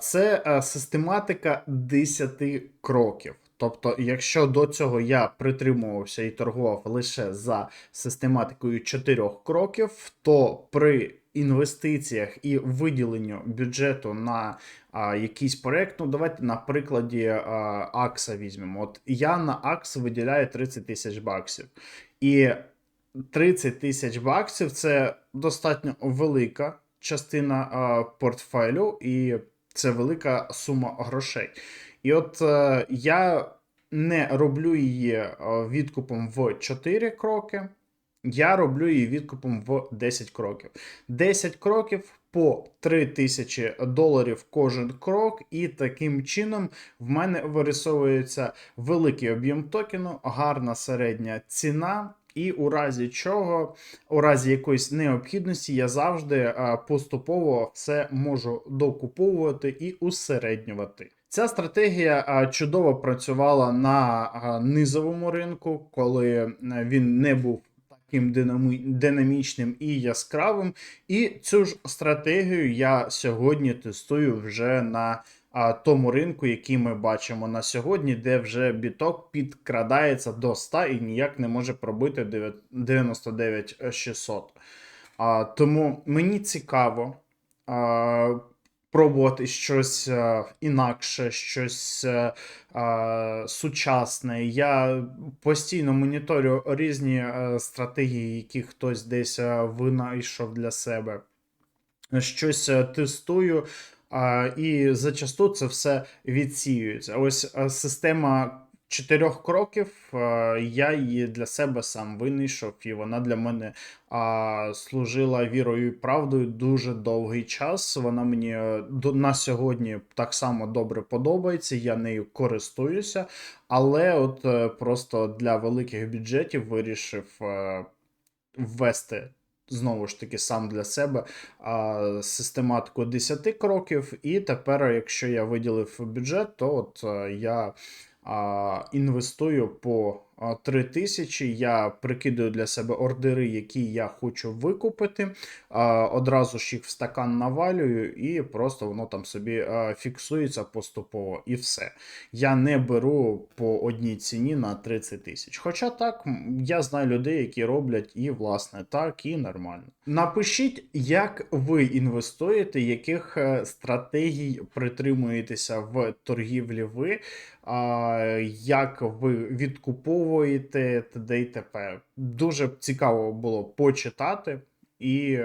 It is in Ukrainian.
Це е, систематика 10 кроків. Тобто, якщо до цього я притримувався і торгував лише за систематикою 4 кроків, то при інвестиціях і виділенню бюджету на а, якийсь проект, ну давайте на прикладі а, Акса візьмемо. От я на Акс виділяю 30 тисяч баксів. І 30 тисяч баксів це достатньо велика частина а, портфелю, і це велика сума грошей. І от е, я не роблю її е, відкупом в 4 кроки, я роблю її відкупом в 10 кроків. 10 кроків по 3 тисячі доларів кожен крок, і таким чином в мене вирисовується великий об'єм токену, гарна середня ціна. І у разі чого, у разі якоїсь необхідності, я завжди е, поступово все можу докуповувати і усереднювати. Ця стратегія е, чудово працювала на е, низовому ринку, коли він не був таким динамі- динамічним і яскравим. І цю ж стратегію я сьогодні тестую вже на тому ринку, який ми бачимо на сьогодні, де вже біток підкрадається до 100 і ніяк не може пробити 99 600. А, тому мені цікаво пробувати щось а, інакше, щось а, сучасне. Я постійно моніторю різні стратегії, які хтось десь винайшов для себе. Щось тестую, і зачасту це все відсіюється. Ось система чотирьох кроків. Я її для себе сам винайшов, і вона для мене служила вірою і правдою дуже довгий час. Вона мені е, на сьогодні так само добре подобається. Я нею користуюся, але от е, просто для великих бюджетів вирішив е, ввести. Знову ж таки, сам для себе а, систематику 10 кроків, і тепер, якщо я виділив бюджет, то от е, я інвестую по а, 3 тисячі. Я прикидаю для себе ордери, які я хочу викупити. Одразу ж їх в стакан навалюю, і просто воно там собі фіксується поступово, і все. Я не беру по одній ціні на 30 тисяч. Хоча так, я знаю людей, які роблять і власне так, і нормально. Напишіть, як ви інвестуєте, яких е, стратегій притримуєтеся в торгівлі ви, як ви відкуповуєте т.д. і т.п. Дуже цікаво було почитати. І